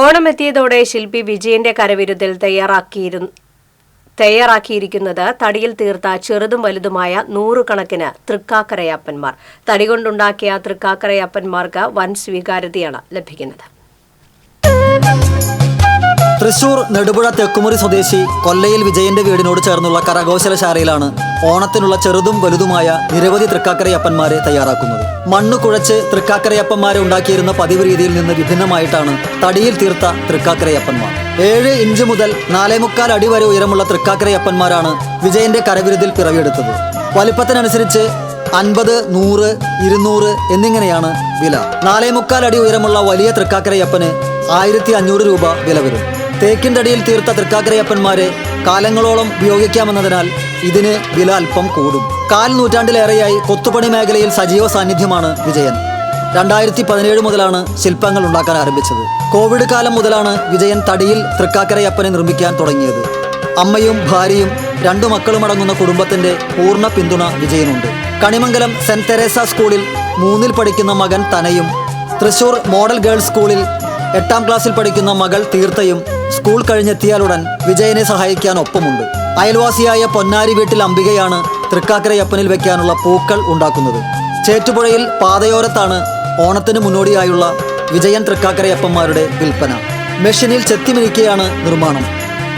ഓണമെത്തിയതോടെ ശില്പി വിജയന്റെ കരവിരുതിൽ തയ്യാറാക്കിയിരുന്നു തയ്യാറാക്കിയിരിക്കുന്നത് തടിയിൽ തീർത്ത ചെറുതും വലുതുമായ നൂറുകണക്കിന് തൃക്കാക്കരയപ്പന്മാർ. തടി കൊണ്ടുണ്ടാക്കിയ തൃക്കാക്കരയപ്പന്മാർക്ക് വൻ സ്വീകാര്യതയാണ് ലഭിക്കുന്നത്. തൃശൂർ നെടുപുഴ തെക്കുമുറി സ്വദേശി കൊല്ലയിൽ വിജയന്റെ വീടിനോട് ചേർന്നുള്ള കരകൗശലശാലയിലാണ് ഓണത്തിനുള്ള ചെറുതും വലുതുമായ നിരവധി തൃക്കാക്കരയപ്പന്മാരെ തയ്യാറാക്കുന്നത്. മണ്ണ് കുഴച്ച് തൃക്കാക്കരയപ്പന്മാരെ ഉണ്ടാക്കിയിരുന്ന പതിവ് രീതിയിൽ നിന്ന് വിഭിന്നമായിട്ടാണ് തടിയിൽ തീർത്ത തൃക്കാക്കരയപ്പന്മാർ. ഏഴ് ഇഞ്ച് മുതൽ നാലേമുക്കാൽ അടി വരെ ഉയരമുള്ള തൃക്കാക്കരയപ്പന്മാരാണ് വിജയന്റെ കരവിരുതിൽ പിറവിയെടുത്തത്. വലിപ്പത്തിനനുസരിച്ച് അൻപത് നൂറ് ഇരുന്നൂറ് എന്നിങ്ങനെയാണ് വില. നാലേ മുക്കാൽ അടി ഉയരമുള്ള വലിയ തൃക്കാക്കരയപ്പന് ആയിരത്തി അഞ്ഞൂറ് രൂപ വില വരും തേക്കിൻ തടിയിൽ തീർത്ത തൃക്കാക്കരയപ്പന്മാരെ കാലങ്ങളോളം ഉപയോഗിക്കാമെന്നതിനാൽ ഇതിന് വില അല്പം കൂടും. കാൽ നൂറ്റാണ്ടിലേറെയായി കൊത്തുപണി മേഖലയിൽ സജീവ സാന്നിധ്യമാണ് വിജയൻ. രണ്ടായിരത്തി പതിനേഴ് മുതലാണ് ശില്പങ്ങൾ ഉണ്ടാക്കാൻ ആരംഭിച്ചത്. കോവിഡ് കാലം മുതലാണ് വിജയൻ തടിയിൽ തൃക്കാക്കരയപ്പനെ നിർമ്മിക്കാൻ തുടങ്ങിയത്. അമ്മയും ഭാര്യയും രണ്ടു മക്കളും അടങ്ങുന്ന കുടുംബത്തിന്റെ പൂർണ പിന്തുണ വിജയനുണ്ട്. കണിമംഗലം സെന്റ് തെരേസ സ്കൂളിൽ മൂന്നിൽ പഠിക്കുന്ന മകൻ തനയും തൃശൂർ മോഡൽ ഗേൾസ് സ്കൂളിൽ എട്ടാം ക്ലാസ്സിൽ പഠിക്കുന്ന മകൾ തീർത്ഥയും സ്കൂൾ കഴിഞ്ഞെത്തിയാലുടൻ വിജയനെ സഹായിക്കാൻ ഒപ്പമുണ്ട്. അയൽവാസിയായ പൊന്നാരി വീട്ടിൽ അംബികയാണ് തൃക്കാക്കരയപ്പനിൽ വെക്കാനുള്ള പൂക്കൾ ഉണ്ടാക്കുന്നത്. ചേറ്റുപുഴയിൽ പാതയോരത്താണ് ഓണത്തിന് മുന്നോടിയായുള്ള വിജയൻ തൃക്കാക്കരയപ്പന്മാരുടെ വിൽപ്പന. മെഷീനിൽ ചെത്തിമിരിക്കുകയാണ് നിർമ്മാണം.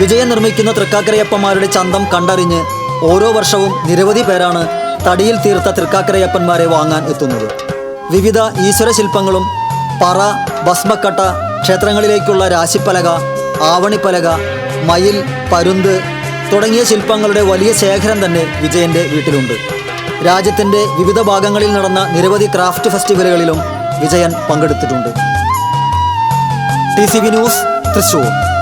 വിജയൻ നിർമ്മിക്കുന്ന തൃക്കാക്കരയപ്പന്മാരുടെ ചന്തം കണ്ടറിഞ്ഞ് ഓരോ വർഷവും നിരവധി പേരാണ് തടിയിൽ തീർത്ത തൃക്കാക്കരയപ്പന്മാരെ വാങ്ങാൻ എത്തുന്നത്. വിവിധ ഈശ്വര ശില്പങ്ങളും പറ ഭസ്മക്കട്ട ക്ഷേത്രങ്ങളിലേക്കുള്ള രാശിപ്പലക ആവണിപ്പലക മയിൽ പരുന്ത് തുടങ്ങിയ ശില്പങ്ങളുടെ വലിയ ശേഖരം തന്നെ വിജയന്റെ വീട്ടിലുണ്ട്. രാജ്യത്തിന്റെ വിവിധ ഭാഗങ്ങളിൽ നടന്ന നിരവധി ക്രാഫ്റ്റ് ഫെസ്റ്റിവലുകളിലും വിജയൻ പങ്കെടുത്തിട്ടുണ്ട്. T news Thrissur.